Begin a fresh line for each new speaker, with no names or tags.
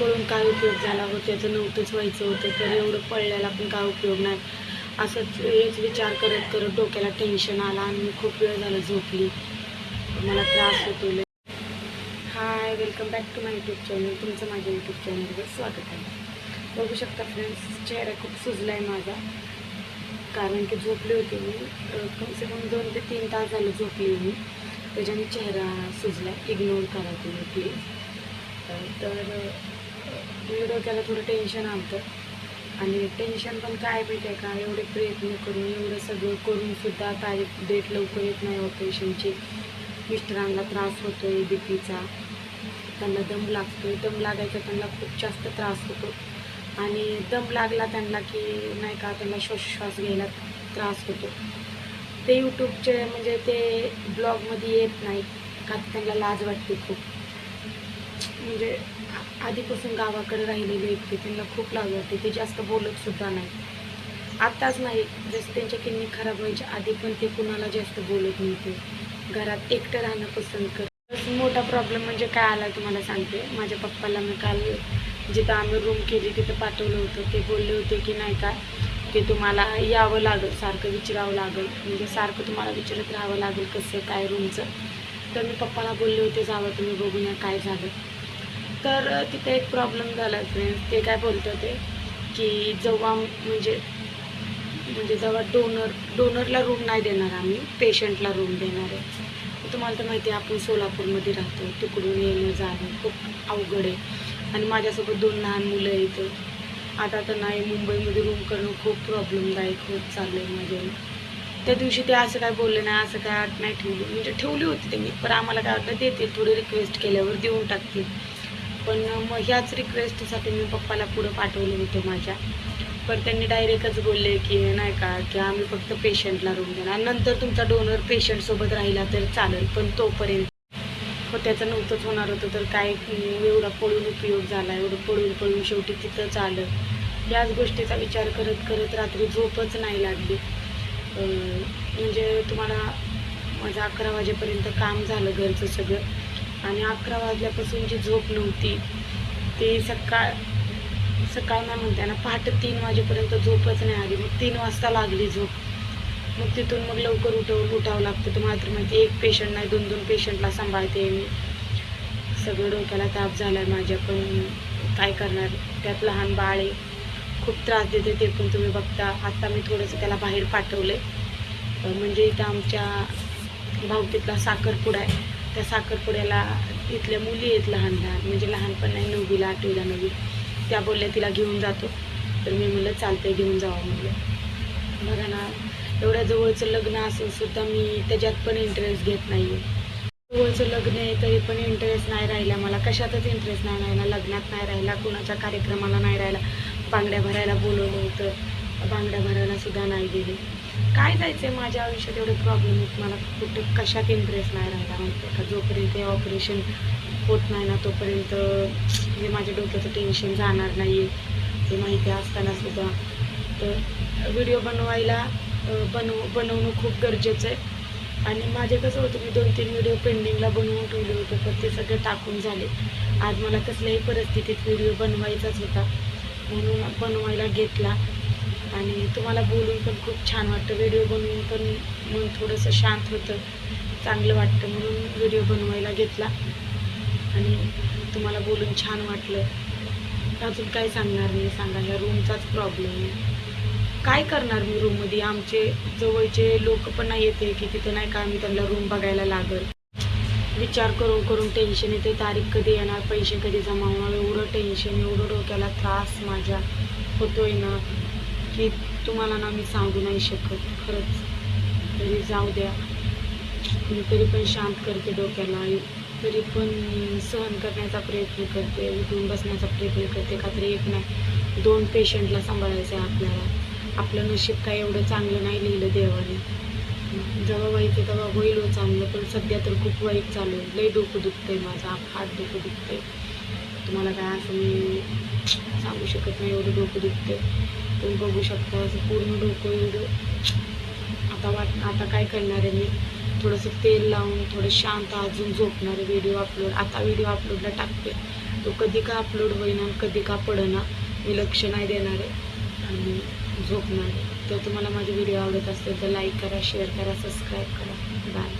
पळून काय उपयोग झाला हो त्याचं नव्हतंच व्हायचं होतं तर एवढं पळल्याला पण काय उपयोग नाही. असंच हेच विचार करत करत डोक्याला टेन्शन आला आणि मी खूप वेळ झाला झोपली. मला त्रास होतो लय. Hi welcome back to my YouTube channel तुमचं माझ्या यूट्यूब चॅनलवर स्वागत आहे. बघू शकता फ्रेंड्स चेहरा खूप सुजला आहे माझा. कारण की झोपली होती मी. कम कमसे कम दोन ते तीन तास झालं झोपली मी. त्याच्याने चेहरा सुजला इग्नोर करा तुम्ही प्लीज तर अं, डोक्याला थोडं टेन्शन आलं आणि टेन्शन पण काय माहिती आहे का? एवढे प्रयत्न करून एवढं सगळं करून सुद्धा तारीख डेट लवकर येत नाही ऑपरेशनची मिस्टरांना त्रास होतो आहे बी पीचा त्यांना दम लागतो दम लागायचा त्यांना खूप जास्त त्रास होतो. आणि दम लागला त्यांना की नाही का त्यांना श्वासोश्वास घ्यायला त्रास होतो. ते यूट्यूबचे म्हणजे ते ब्लॉगमध्ये येत नाही. का त्यांना लाज वाटते खूप. म्हणजे आधीपासून गावाकडे राहिलेले आहेत त्यांना खूप लाज वाटते. ते जास्त बोलत सुद्धा नाही आत्ताच नाही जसं त्यांच्या किडनी खराब व्हायच्या आधी पण ते कुणाला जास्त बोलत नव्हते. घरात एकटं राहणं पसंत कर मोठा प्रॉब्लेम म्हणजे काय आला तुम्हाला सांगते. माझ्या पप्पाला मी काल जिथं आम्ही रूम केली तिथं पाठवलं होतं. ते बोलले होते की नाही का की तुम्हाला यावं लागेल सारखं विचारावं लागेल. म्हणजे सारखं तुम्हाला विचारत राहावं लागेल कसं काय रूमचं तर मी पप्पाला बोलले होते जावं तुम्ही बघून या काय झालं. तर तिथे एक प्रॉब्लेम झाला फ्रेंड्स ते काय बोलत होते की जेव्हा म्हणजे म्हणजे जेव्हा डोनर डोनरला रूम नाही देणार आम्ही पेशंटला रूम देणार आहे. तुम्हाला तर माहिती आहे आपण सोलापूरमध्ये राहतो तिकडून येणं जाणं खूप अवघड आहे. आणि माझ्यासोबत दोन लहान मुलं येतं आता तर नाही मुंबईमध्ये रूम करणं खूप प्रॉब्लेमदायक होत चाललं आहे माझ्या त्या दिवशी ते असं काय बोलले नाही असं काय नाही ठेवली. म्हणजे ठेवली होती त्यांनी पण आम्हाला काय वाटलं देतील थोडी रिक्वेस्ट केल्यावर देऊन टाकतील. पण मग ह्याच रिक्वेस्टसाठी मी पप्पाला पुढं पाठवलं होतं माझ्या. पण त्यांनी डायरेक्टच बोलले की नाही का की आम्ही फक्त पेशंटला रूम देणार. नंतर तुमचा डोनर पेशंटसोबत राहिला तर चालेल पण तोपर्यंत. हो त्याचं नव्हतंच होणार होतं तर काय एवढा पळून उपयोग झाला एवढं पळून पळून शेवटी तिथंच आलं. याच गोष्टीचा विचार करत करत रात्री झोपच नाही लागली. म्हणजे तुम्हाला माझं अकरा वाजेपर्यंत काम झालं घरचं सगळं. आणि अकरा वाजल्यापासून जी झोप नव्हती ते सकाळ सकाळ नाही म्हणते ना पहाटे तीन वाजेपर्यंत झोपच नाही आली. मग तीन वाजता लागली झोप. मग तिथून मग लवकर उठव उठावं लागतं. तुम्हाला तर माहिती एक पेशंट नाही दोन दोन पेशंटला सांभाळते मी. सगळं डोक्याला ताप झाला आहे माझ्या पण काय करणार? त्यात लहान बाळ आहे. खूप त्रास देते ते पण तुम्ही बघता. आत्ता मी थोडंसं त्याला बाहेर पाठवलं आहे म्हणजे इथं आमच्या भावकीतला साखरपुडा आहे. त्या साखरपुड्याला इथल्या मुली आहेत लहान लहान म्हणजे लहानपण नाही नववीला आठवीला नववी. त्या बोलल्या तिला घेऊन जातो. तर मी म्हणलं चालतंय घेऊन जावं म्हणलं. बघा ना एवढ्या जवळचं लग्न असून सुद्धा मी त्याच्यात पण इंटरेस्ट घेत नाही आहे जवळचं लग्न आहे तरी पण इंटरेस्ट नाही राहिला मला. कशातच इंटरेस्ट नाही राहिला लग्नात नाही राहिला कुणाच्या कार्यक्रमाला नाही राहिला. बांगड्या भरायला बोलवलं होतं. बांगड्या भरायला सुद्धा नाही गेले. काय जायचं आहे माझ्या आयुष्यात? एवढे प्रॉब्लेम आहेत. मला कुठं कशात इंटरेस्ट नाही राहिला माहिती आहे का जोपर्यंत हे ऑपरेशन होत नाही ना तोपर्यंत म्हणजे माझ्या डोक्याचं टेन्शन जाणार नाही आहे ते माहिती असताना सुद्धा. तर व्हिडिओ बनवायला बनव बनवणं खूप गरजेचं आहे. आणि माझे कसं होतं मी दोन तीन व्हिडिओ पेंडिंगला बनवून ठेवले होते पण ते सगळं टाकून झाले. आज मला कसल्याही परिस्थितीत व्हिडिओ बनवायचाच होता. म्हणून बनवायला घेतला. आणि तुम्हाला बोलून पण खूप छान वाटतं. व्हिडिओ बनवून पण मन थोडंसं शांत होतं. चांगलं वाटतं म्हणून व्हिडिओ बनवायला घेतला. आणि तुम्हाला बोलून छान वाटलं. अजून काय सांगणार मी? सांगा ह्या रूमचाच प्रॉब्लेम आहे. काय करणार मी रूममध्ये आमचे जवळचे लोक पण नाही येते की तिथं नाही का आम्ही त्यांना रूम बघायला लागल विचार करून करून टेन्शन येते. तारीख कधी येणार? पैसे कधी जमा होणार? एवढं टेन्शन एवढं डोक्याला त्रास माझ्या होतोय ना. की तुम्हाला ना मी सांगू नाही शकत. खरंच. तरी जाऊ द्या. मी तरी पण शांत करते डोक्याला. तरी पण सहन करण्याचा प्रयत्न करते. उठून बसण्याचा प्रयत्न करते. का तरी एक नाही दोन पेशंटला सांभाळायचं आहे आपल्याला. आपलं नशीब काय एवढं चांगलं नाही लिहिलं देवाने. जेव्हा व्हायचं तेव्हा होईल हो चांगलं. पण सध्या तर खूप वाईट चालू आहे. लई डोकं दुखतंय माझं. हात डोकं दुखतंय. तुम्हाला काय असं मी सांगू शकत नाही एवढं डोकं दुखतंय. तुम्ही बघू शकता असं पूर्ण डोकं एवढं. आता वाट आता काय करणार आहे मी? थोडंसं तेल लावून थोडं शांत अजून झोपणारे व्हिडिओ अपलोड आता व्हिडिओ अपलोडला टाकते. तो कधी का अपलोड होईना कधी का पडना मी लक्ष नाही देणार आहे. आणि झोपणार आहे. तर तुम्हाला माझे व्हिडिओ आवडत असतील तर लाईक करा शेअर करा सबस्क्राईब करा. बाय